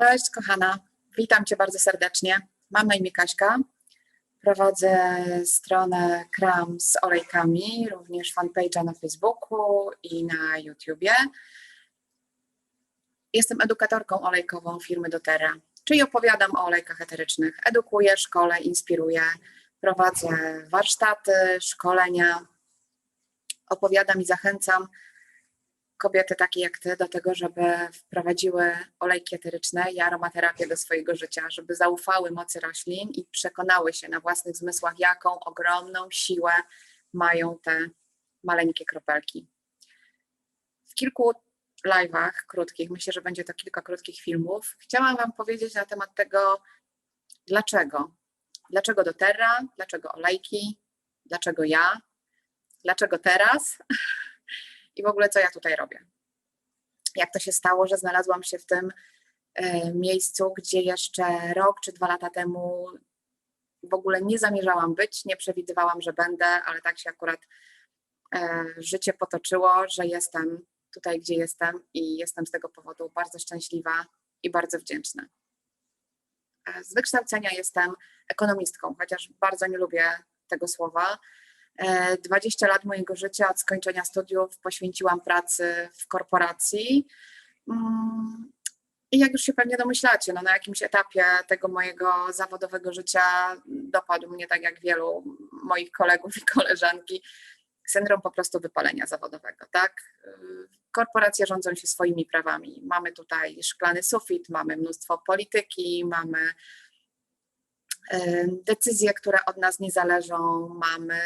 Cześć, kochana. Witam Cię bardzo serdecznie. Mam na imię Kaśka. Prowadzę stronę Kram z olejkami, również fanpage'a na Facebooku i na YouTubie. Jestem edukatorką olejkową firmy doTERRA, czyli opowiadam o olejkach eterycznych. Edukuję, szkole, inspiruję, prowadzę warsztaty, szkolenia. Opowiadam i zachęcam kobiety takie jak ty do tego, żeby wprowadziły olejki eteryczne i aromaterapię do swojego życia, żeby zaufały mocy roślin i przekonały się na własnych zmysłach, jaką ogromną siłę mają te maleńkie kropelki. W kilku live'ach krótkich, myślę, że będzie to kilka krótkich filmów, chciałam Wam powiedzieć na temat tego, dlaczego. Dlaczego do Terra, dlaczego olejki, dlaczego ja, dlaczego teraz i w ogóle co ja tutaj robię. Jak to się stało, że znalazłam się w tym e, miejscu, gdzie jeszcze rok czy dwa lata temu w ogóle nie zamierzałam być, nie przewidywałam, że będę, ale tak się akurat e, życie potoczyło, że jestem tutaj, gdzie jestem i jestem z tego powodu bardzo szczęśliwa i bardzo wdzięczna. E, z wykształcenia jestem ekonomistką, chociaż bardzo nie lubię tego słowa. 20 lat mojego życia od skończenia studiów poświęciłam pracy w korporacji. Mm, I jak już się pewnie domyślacie, no na jakimś etapie tego mojego zawodowego życia dopadł mnie, tak jak wielu moich kolegów i koleżanki, syndrom po prostu wypalenia zawodowego, tak? Korporacje rządzą się swoimi prawami. Mamy tutaj szklany sufit, mamy mnóstwo polityki, mamy decyzje, które od nas nie zależą, mamy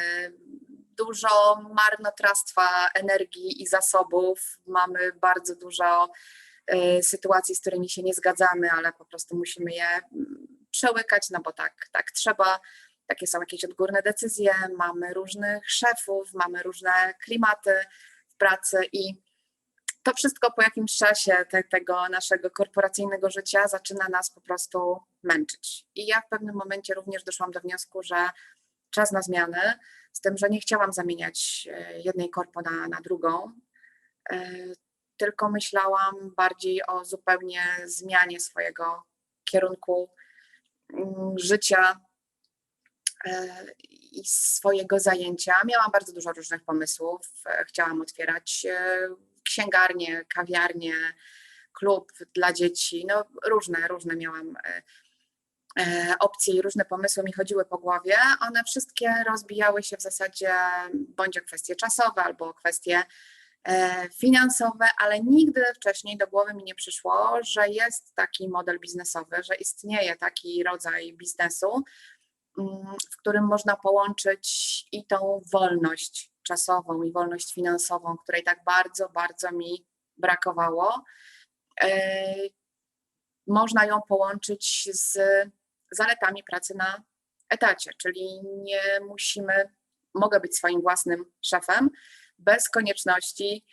dużo marnotrawstwa energii i zasobów, mamy bardzo dużo e, sytuacji, z którymi się nie zgadzamy, ale po prostu musimy je mm, przełykać, no bo tak, tak trzeba. Takie są jakieś odgórne decyzje, mamy różnych szefów, mamy różne klimaty w pracy i to wszystko po jakimś czasie te, tego naszego korporacyjnego życia zaczyna nas po prostu męczyć. I ja w pewnym momencie również doszłam do wniosku, że czas na zmiany, z tym, że nie chciałam zamieniać e, jednej korpo na, na drugą, e, tylko myślałam bardziej o zupełnie zmianie swojego kierunku mm, życia e, i swojego zajęcia. Miałam bardzo dużo różnych pomysłów. Chciałam otwierać księgarnię, kawiarnię, klub dla dzieci, no różne, różne miałam opcje i różne pomysły mi chodziły po głowie. One wszystkie rozbijały się w zasadzie bądź o kwestie czasowe, albo o kwestie e, finansowe, ale nigdy wcześniej do głowy mi nie przyszło, że jest taki model biznesowy, że istnieje taki rodzaj biznesu, mm, w którym można połączyć i tą wolność czasową i wolność finansową, której tak bardzo, bardzo mi brakowało, e, można ją połączyć z zaletami pracy na etacie, czyli nie musimy, mogę być swoim własnym szefem bez konieczności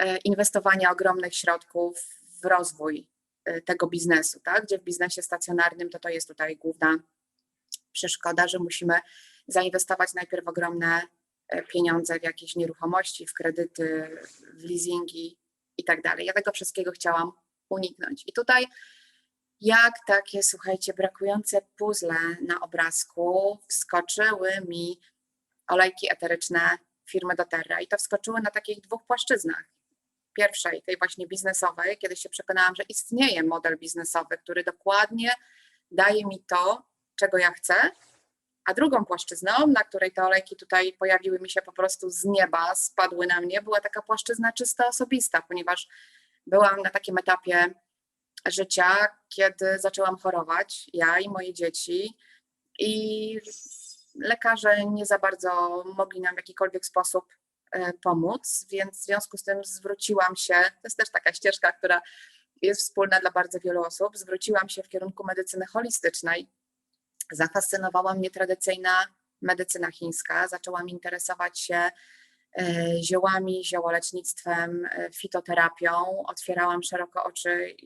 e, inwestowania ogromnych środków w rozwój e, tego biznesu, tak? gdzie w biznesie stacjonarnym to to jest tutaj główna przeszkoda, że musimy zainwestować najpierw ogromne E, pieniądze w jakieś nieruchomości, w kredyty, w leasingi i tak dalej. Ja tego wszystkiego chciałam uniknąć. I tutaj jak takie, słuchajcie, brakujące puzzle na obrazku wskoczyły mi olejki eteryczne firmy doTERRA i to wskoczyły na takich dwóch płaszczyznach. Pierwszej, tej właśnie biznesowej, kiedy się przekonałam, że istnieje model biznesowy, który dokładnie daje mi to, czego ja chcę, a drugą płaszczyzną, na której te olejki tutaj pojawiły mi się po prostu z nieba, spadły na mnie, była taka płaszczyzna czysto osobista, ponieważ byłam na takim etapie życia, kiedy zaczęłam chorować, ja i moje dzieci, i lekarze nie za bardzo mogli nam w jakikolwiek sposób e, pomóc, więc w związku z tym zwróciłam się, to jest też taka ścieżka, która jest wspólna dla bardzo wielu osób, zwróciłam się w kierunku medycyny holistycznej, Zafascynowała mnie tradycyjna medycyna chińska. Zaczęłam interesować się e, ziołami, ziołolecznictwem, e, fitoterapią. Otwierałam szeroko oczy,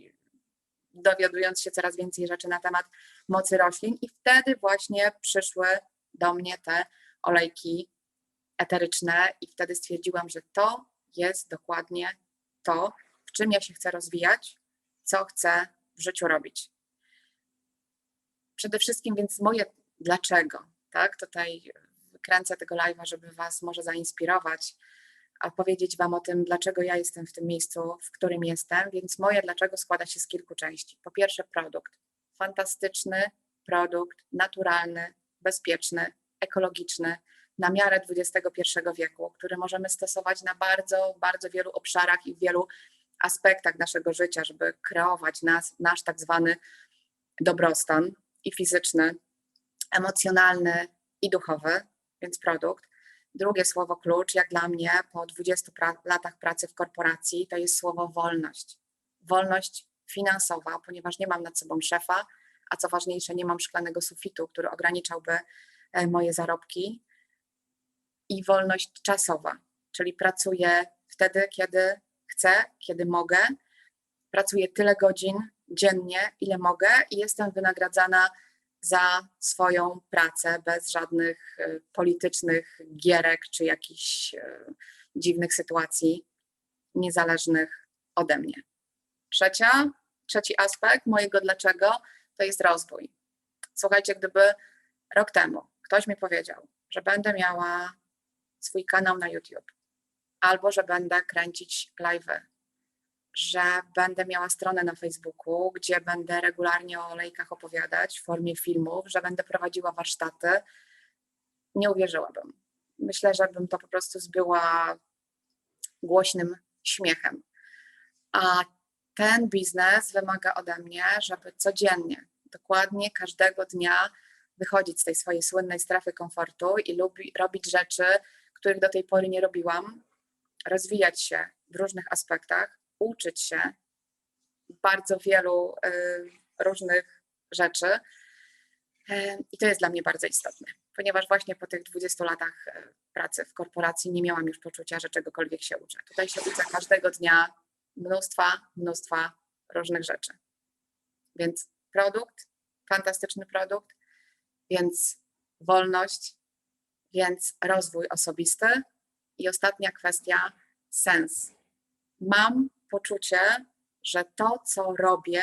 dowiadując się coraz więcej rzeczy na temat mocy roślin, i wtedy właśnie przyszły do mnie te olejki eteryczne, i wtedy stwierdziłam, że to jest dokładnie to, w czym ja się chcę rozwijać, co chcę w życiu robić. Przede wszystkim więc moje dlaczego, tak? Tutaj kręcę tego live'a, żeby Was może zainspirować, a powiedzieć Wam o tym, dlaczego ja jestem w tym miejscu, w którym jestem. Więc moje dlaczego składa się z kilku części. Po pierwsze, produkt. Fantastyczny produkt, naturalny, bezpieczny, ekologiczny, na miarę XXI wieku, który możemy stosować na bardzo, bardzo wielu obszarach i w wielu aspektach naszego życia, żeby kreować nas, nasz tak zwany dobrostan i fizyczny, emocjonalny i duchowy, więc produkt. Drugie słowo klucz, jak dla mnie, po 20 pra latach pracy w korporacji, to jest słowo wolność. Wolność finansowa, ponieważ nie mam nad sobą szefa, a co ważniejsze, nie mam szklanego sufitu, który ograniczałby e, moje zarobki. I wolność czasowa, czyli pracuję wtedy, kiedy chcę, kiedy mogę. Pracuję tyle godzin dziennie, ile mogę i jestem wynagradzana za swoją pracę bez żadnych e, politycznych gierek czy jakichś e, dziwnych sytuacji niezależnych ode mnie. Trzecia, trzeci aspekt mojego dlaczego to jest rozwój. Słuchajcie, gdyby rok temu ktoś mi powiedział, że będę miała swój kanał na YouTube, albo że będę kręcić live'y, że będę miała stronę na Facebooku, gdzie będę regularnie o olejkach opowiadać w formie filmów, że będę prowadziła warsztaty, nie uwierzyłabym. Myślę, że bym to po prostu zbyła głośnym śmiechem. A ten biznes wymaga ode mnie, żeby codziennie, dokładnie każdego dnia wychodzić z tej swojej słynnej strefy komfortu i lubi, robić rzeczy, których do tej pory nie robiłam, rozwijać się w różnych aspektach, uczyć się bardzo wielu y, różnych rzeczy. Y, I to jest dla mnie bardzo istotne, ponieważ właśnie po tych 20 latach y, pracy w korporacji nie miałam już poczucia, że czegokolwiek się uczę. Tutaj się uczę każdego dnia mnóstwa, mnóstwa różnych rzeczy. Więc produkt, fantastyczny produkt, więc wolność, więc rozwój osobisty i ostatnia kwestia sens. Mam poczucie, że to, co robię,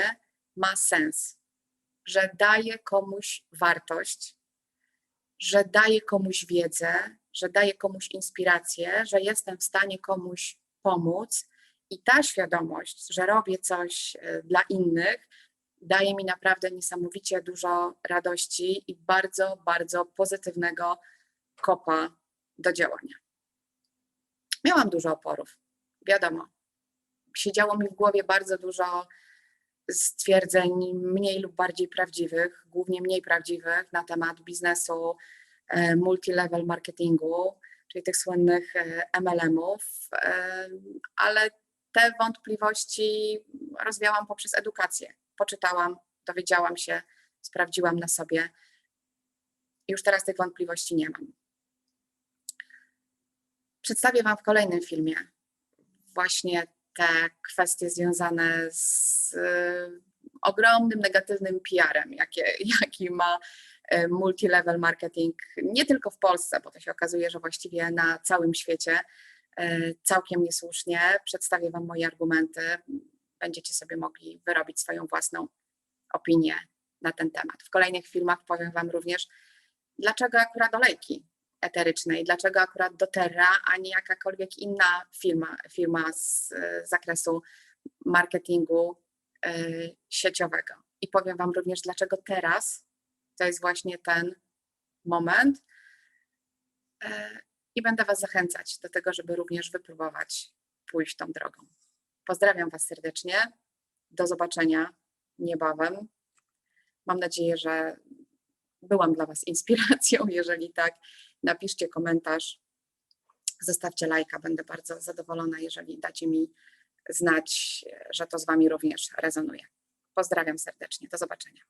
ma sens, że daje komuś wartość, że daje komuś wiedzę, że daje komuś inspirację, że jestem w stanie komuś pomóc. I ta świadomość, że robię coś e, dla innych, daje mi naprawdę niesamowicie dużo radości i bardzo, bardzo pozytywnego kopa do działania. Miałam dużo oporów, wiadomo. Siedziało mi w głowie bardzo dużo stwierdzeń mniej lub bardziej prawdziwych, głównie mniej prawdziwych na temat biznesu, e, multilevel marketingu, czyli tych słynnych e, MLM-ów, e, ale te wątpliwości rozwiałam poprzez edukację. Poczytałam, dowiedziałam się, sprawdziłam na sobie. Już teraz tych wątpliwości nie mam. Przedstawię Wam w kolejnym filmie właśnie te kwestie związane z y, ogromnym negatywnym PR-em, jakie, jaki ma y, multilevel marketing, nie tylko w Polsce, bo to się okazuje, że właściwie na całym świecie y, całkiem niesłusznie. Przedstawię Wam moje argumenty. Będziecie sobie mogli wyrobić swoją własną opinię na ten temat. W kolejnych filmach powiem Wam również, dlaczego akurat olejki eterycznej, dlaczego akurat doTERRA, a nie jakakolwiek inna firma, firma z, zakresu marketingu y, sieciowego. I powiem Wam również, dlaczego teraz to jest właśnie ten moment. Y, I będę Was zachęcać do tego, żeby również wypróbować pójść tą drogą. Pozdrawiam Was serdecznie. Do zobaczenia niebawem. Mam nadzieję, że byłam dla Was inspiracją. Jeżeli tak, napiszcie komentarz, zostawcie lajka. Będę bardzo zadowolona, jeżeli dacie mi znać, że to z Wami również rezonuje. Pozdrawiam serdecznie. Do zobaczenia.